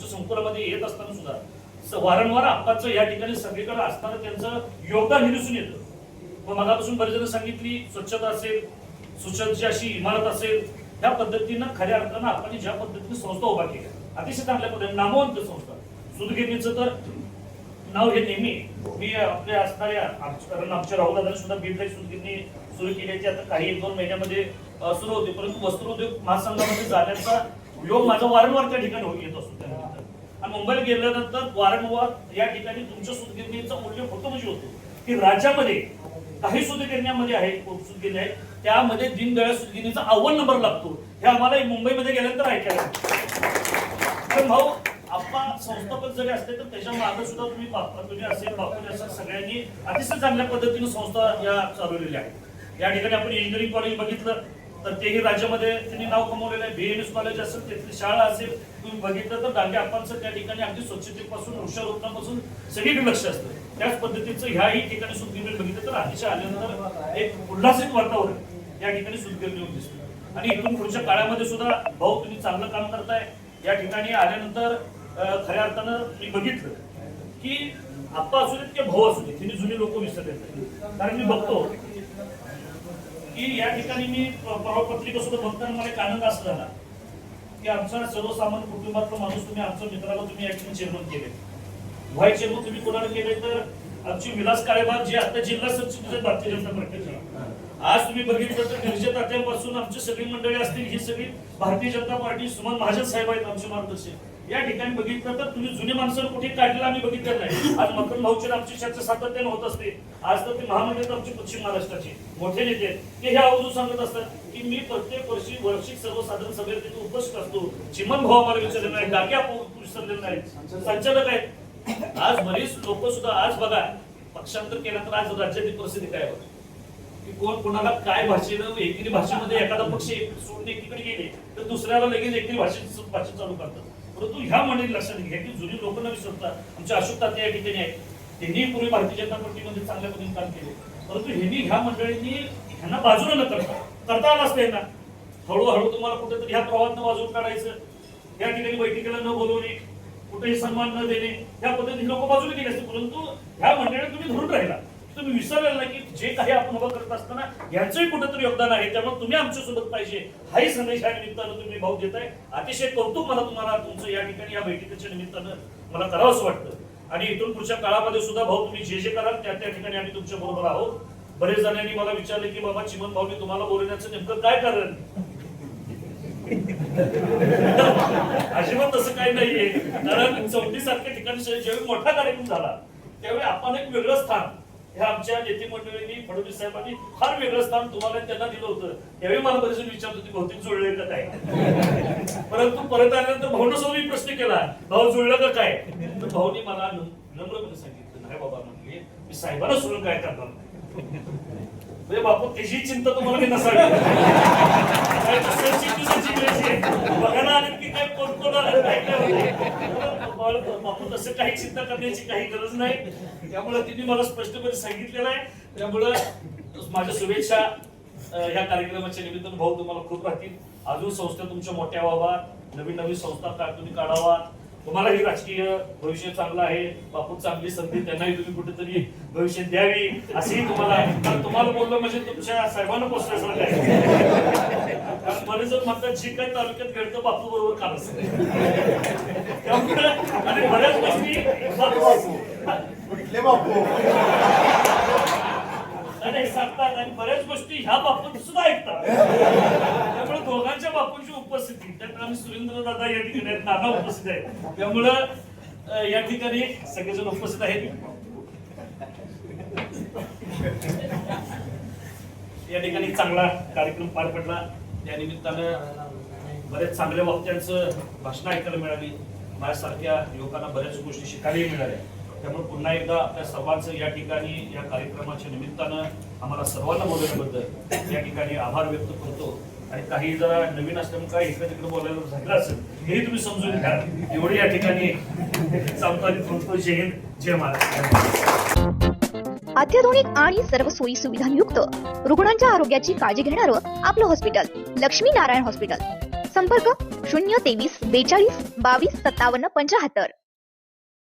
तुमच्या संकुलामध्ये येत असताना सुद्धा वारंवार आप्पाचं या ठिकाणी सगळीकडे असताना त्यांचं योगदान हे दिसून येतं. मग मगापासून बरेच जण सांगितली स्वच्छता असेल सुसज्ज अशी इमारत असेल त्या पद्धतीनं खऱ्या अर्थानं आपण ज्या पद्धतीने संस्था उभा केल्या अतिशय चांगल्या पद्धतीने नामवंत संस्था. सुदगिरणीचं तर नाव हे नेहमी. मी आपल्या असणाऱ्या कारण आमच्या राहुल सुद्धा बीडला सुदगिरणी सुरू केल्याची आता काही एक दोन महिन्यामध्ये सुरू होते. परंतु वस्त्रोद्योग महासंघामध्ये जाण्याचा योग माझा वारंवार त्या ठिकाणी येत असतो. आणि मुंबईला गेल्यानंतर वारंवार या ठिकाणी तुमच्या सुतगिरणीचं मूल्य होतो म्हणजे होतं. की राज्यामध्ये काही सुतगिरण्यामध्ये आहेत सुदगिरणी आहेत त्यामध्ये दीनदयाळ सुतगिरणीचा अव्वल नंबर लागतो. हे आम्हाला मुंबईमध्ये गेल्यानंतर ऐकायला तर भाऊ आपला संस्थापक जरी असले तर त्याच्यामागे सुद्धा तुम्ही तुम्ही असेल बापूने असेल सगळ्यांनी अतिशय चांगल्या पद्धतीने संस्था या चालवलेल्या आहेत. या ठिकाणी आपण इंजिनिअरिंग कॉलेज बघितलं. तर तेही राज्यामध्ये त्यांनी नाव कमवलेलं आहे. बीएमएस कॉलेज असेल तिथली शाळा असेल तुम्ही बघितलं तर डांगे आप्पांचं त्या ठिकाणी अगदी स्वच्छतेपासून वृक्षारोपणापासून सगळीकडे लक्ष असतं. त्याच पद्धतीचं ह्याही ठिकाणी सुदगिरणी बघितलं तर अतिशय आल्यानंतर एक उल्हासित वातावरण या ठिकाणी सुदगिरणी होऊन दिसतं. आणि इथून पुढच्या काळामध्ये सुद्धा भाऊ तुम्ही चांगलं काम करताय. या ठिकाणी आल्यानंतर खऱ्या अर्थानं मी बघितलं की आप्पा असू देत किंवा भाऊ असू देत तिने जुने लोक विसरले कारण मी बघतो की या ठिकाणी मी परवा पत्रिका सुद्धा बघताना मला एक आनंद असा झाला की आमचा सर्वसामान्य कुटुंबातला माणूस तुम्ही आमच्या मित्राला तुम्ही या ठिकाणी चेअरमन केले. व्हाय चेअरमन तुम्ही कोणाला केले तर आमची विलास काळेबाग जे आता जिल्हा सचिव भारतीय जनता पार्टीचे आज तुम्ही बघितलं तर निर्जय तात्यांपासून आमची सगळी मंडळी असतील ही सगळी भारतीय जनता पार्टी सुमन महाजन साहेब आहेत आमचे मार्गदर्शक. या ठिकाणी बघितलं तर तुम्ही जुने माणसं कुठे काढलेलं आम्ही बघितलं नाही. आज मकरन भाऊची आमची चर्चा सातत्याने होत असते. आज तर ते महामंडळ आमचे पश्चिम महाराष्ट्राचे मोठे नेते आहेत. ते हे अवधूत सांगत असतात की मी प्रत्येक वर्षी वार्षिक सर्वसाधारण सभेत तिथे उपस्थित असतो. चिमन भाऊ आम्हाला विचारले नाही डाक्या विसरलेले नाही. संचालक आहेत. आज बरीच लोक सुद्धा आज बघा पक्षांतर केलं तर आज राज्यातील परिस्थिती काय होत बघा. की कोण कोणाला काय भाषेनं एकेरी भाषेमध्ये एखादा पक्ष एक सोडून एकीकडे गेले तर दुसऱ्याला लगेच एकेरी भाषेत भाषा चालू करतात. परंतु ह्या मंडळी लक्षात घ्या की जुनी लोक न विसरतात आमच्या अशोक तात्या या ठिकाणी आहेत. त्यांनी पूर्वी भारतीय जनता पार्टीमध्ये चांगल्या पद्धतीने काम केले. परंतु ह्यांनी ह्या मंडळींनी ह्यांना बाजूला न करता करता आला असतं यांना. हळूहळू तुम्हाला कुठेतरी ह्या प्रवाहात बाजून काढायचं. या ठिकाणी बैठकीला न बोलवणे कुठेही सन्मान न देणे या पद्धतीने लोक बाजूला गेले असते. परंतु ह्या मंडळीला तुम्ही धरून राहिला. तुम्ही विसरलेला नाही की जे काही आपण उभं करत असताना यांचंही कुठंतरी योगदान आहे. त्यामुळे तुम्ही आमच्यासोबत पाहिजे. हाही संदेश या निमित्तानं तुम्ही भाऊ देताय. अतिशय कौतुक मला तुम्हाला तुमचं या ठिकाणी या बैठकीच्या निमित्तानं मला करावंच वाटतं. आणि इथून पुढच्या काळामध्ये सुद्धा भाऊ तुम्ही जे जे कराल त्या त्या ठिकाणी आम्ही तुमच्या बरोबर आहोत. बरेच जणांनी मला विचारले की बाबा चिमन भाऊनी तुम्हाला बोलण्याचं नेमकं काय कारण? अजिबात तसं काही नाहीये. कारण चौथी सारख्या ठिकाणी ज्यावेळी मोठा कार्यक्रम झाला त्यावेळी आपण एक वेगळं स्थान ह्या आमच्या नेते मंडळींनी फडणवीस साहेबांनी फार वेगळं स्थान तुम्हाला त्यांना दिलं होतं. त्यावेळी मला बरेच विचारत होती बहुतेक जुळले का काय? परंतु परत आल्यानंतर भाऊनं सोबत मी प्रश्न केला भाऊ जुळलं का काय? तर भाऊनी मला नम्रपणे सांगितलं नाही बाबा म्हणले मी साहेबांना सोडून काय करणार म्हणजे बापू त्याची चिंता तुम्हाला नसावी काय तसं चिंतेची वेळची आहे. बघायला आले की काय कोण कोणाला काय काय होते. आपण तसं काही चिंता करण्याची काही गरज नाही. त्यामुळे तिने मला स्पष्टपणे सांगितलेलं आहे. त्यामुळं माझ्या शुभेच्छा ह्या कार्यक्रमाच्या निमित्तानं भाऊ तुम्हाला खूप राहतील. अजून संस्था तुमच्या मोठ्या व्हावा. नवीन नवीन संस्था तुम्ही काढावा. तुम्हालाही राजकीय भविष्य चांगलं आहे बापू चांगली संधी त्यांनाही तुम्ही कुठेतरी भविष्य द्यावी असेही तुम्हाला कारण तुम्हाला बोललं म्हणजे तुमच्या साहेबांना पोचल्यासारखं आहे. कारण बरेच म्हणतात जे काही तालुक्यात घडतं बापू बरोबर काल त्यामुळे आणि बऱ्याच गोष्टी कुठले बापू? सांगतात आणि बऱ्याच गोष्टी ह्या बापूत सुद्धा ऐकतात. त्यामुळे दोघांच्या बापूंची उपस्थिती त्यात आम्ही सुरेंद्र दादा या ठिकाणी आहेत नाना उपस्थित आहेत. त्यामुळं या ठिकाणी सगळेजण उपस्थित आहेत. या ठिकाणी चांगला कार्यक्रम पार पडला. त्या निमित्तानं बरेच चांगल्या वक्त्यांचं भाषण ऐकायला मिळाली. माझ्यासारख्या युवकांना बऱ्याच गोष्टी शिकायलाही मिळाल्या. त्यामुळे पुन्हा एकदा आपल्या सर्वांचं या ठिकाणी या कार्यक्रमाच्या निमित्तानं आम्हाला सर्वांना बोलवल्याबद्दल या ठिकाणी आभार व्यक्त करतो. आणि काही जरा नवीन असल्यामुळे काय इकडे तिकडे बोलायला झालं असेल हेही तुम्ही समजून घ्या. एवढी या ठिकाणी सांगतो जय हिंद जय महाराष्ट्र अत्याधुनिक आणि सर्व सोयी सुविधांयुक्त रुग्णांच्या आरोग्याची काळजी घेणारं आपलं हॉस्पिटल लक्ष्मी नारायण हॉस्पिटल. संपर्क शून्य तेवीस बेचाळीस बावीस सत्तावन्न पंचाहत्तर